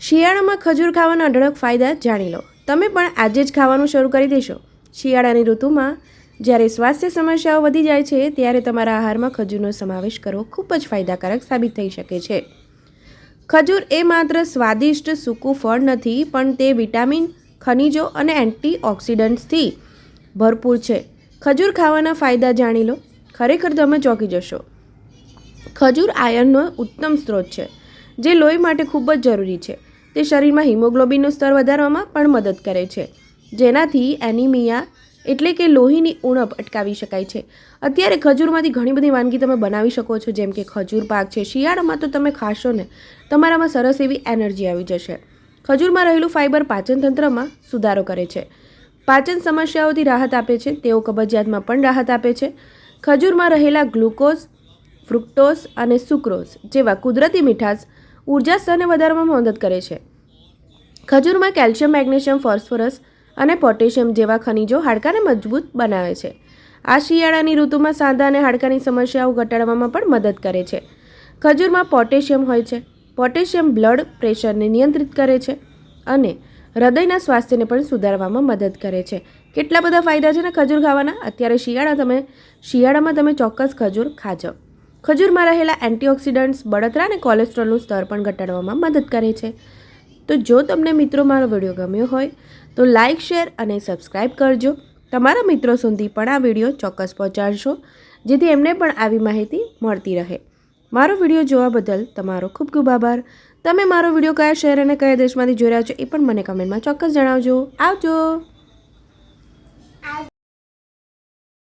શિયાળામાં ખજૂર ખાવાના અઢળક ફાયદા જાણી લો. તમે પણ આજે જ ખાવાનું શરૂ કરી દેશો. શિયાળાની ઋતુમાં જ્યારે સ્વાસ્થ્ય સમસ્યાઓ વધી જાય છે, ત્યારે તમારા આહારમાં ખજૂરનો સમાવેશ કરવો ખૂબ જ ફાયદાકારક સાબિત થઈ શકે છે. ખજૂર એ માત્ર સ્વાદિષ્ટ સૂકું ફળ નથી, પણ તે વિટામિન, ખનિજો અને એન્ટીઓક્સિડન્ટ્સથી ભરપૂર છે. ખજૂર ખાવાના ફાયદા જાણી લો. ખરેખર તમે ચોંકી જશો. ખજૂર આયર્નનો ઉત્તમ સ્ત્રોત છે, જે લોહી માટે ખૂબ જ જરૂરી છે. તે શરીરમાં હિમોગ્લોબિનનું સ્તર વધારવામાં પણ મદદ કરે છે. જેનાથી એનિમિયા એટલે કે લોહીની ઉણપ અટકાવી શકાય છે. અત્યારે ખજૂરમાંથી ઘણી બધી વાનગી તમે બનાવી શકો છો, જેમ કે ખજૂર પાક છે. શિયાળામાં તો તમે ખાશો ને, તમારામાં સરસ એવી એનર્જી આવી જશે. ખજૂરમાં રહેલું ફાઇબર પાચન તંત્રમાં સુધારો કરે છે. પાચન સમસ્યાઓથી રાહત આપે છે, તેઓ કબજિયાતમાં પણ રાહત આપે છે. ખજૂરમાં રહેલા ગ્લુકોઝ, ફ્રુક્ટોઝ અને સુક્રોઝ જેવા કુદરતી મીઠાશ ઊર્જા સ્તરને વધારવામાં મદદ કરે છે. ખજૂરમાં કેલ્શિયમ, મેગ્નેશિયમ, ફોસ્ફરસ અને પોટેશિયમ જેવા ખનિજો હાડકાને મજબૂત બનાવે છે. આ શિયાળાની ઋતુમાં સાંધા અને હાડકાની સમસ્યાઓ ઘટાડવામાં પણ મદદ કરે છે. ખજૂરમાં પોટેશિયમ હોય છે. પોટેશિયમ બ્લડ પ્રેશરને નિયંત્રિત કરે છે અને હૃદયના સ્વાસ્થ્યને પણ સુધારવામાં મદદ કરે છે. કેટલા બધા ફાયદા છે ને ખજૂર ખાવાના? અત્યારે શિયાળા તમે, શિયાળામાં તમે ચોક્કસ ખજૂર ખાજો. ખજૂરમાં રહેલા એન્ટીઓક્સિડન્ટ્સ, બળતરા અને કોલેસ્ટ્રોલનું સ્તર પણ ઘટાડવામાં મદદ કરે છે. તો જો તમને મિત્રો મારો વીડિયો ગમ્યો હોય, તો લાઇક શેર અને સબસ્ક્રાઈબ કરજો. તમારા મિત્રો સુધી પણ આ વીડિયો ચોક્કસ પહોંચાડશો, જેથી એમને પણ આવી માહિતી મળતી રહે. મારો વીડિયો જોવા બદલ તમારો ખૂબ ખૂબ આભાર. તમે મારો વીડિયો કયા શહેર અને કયા દેશમાંથી જોઈ રહ્યા છો એ પણ મને કમેન્ટમાં ચોક્કસ જણાવજો. આવજો!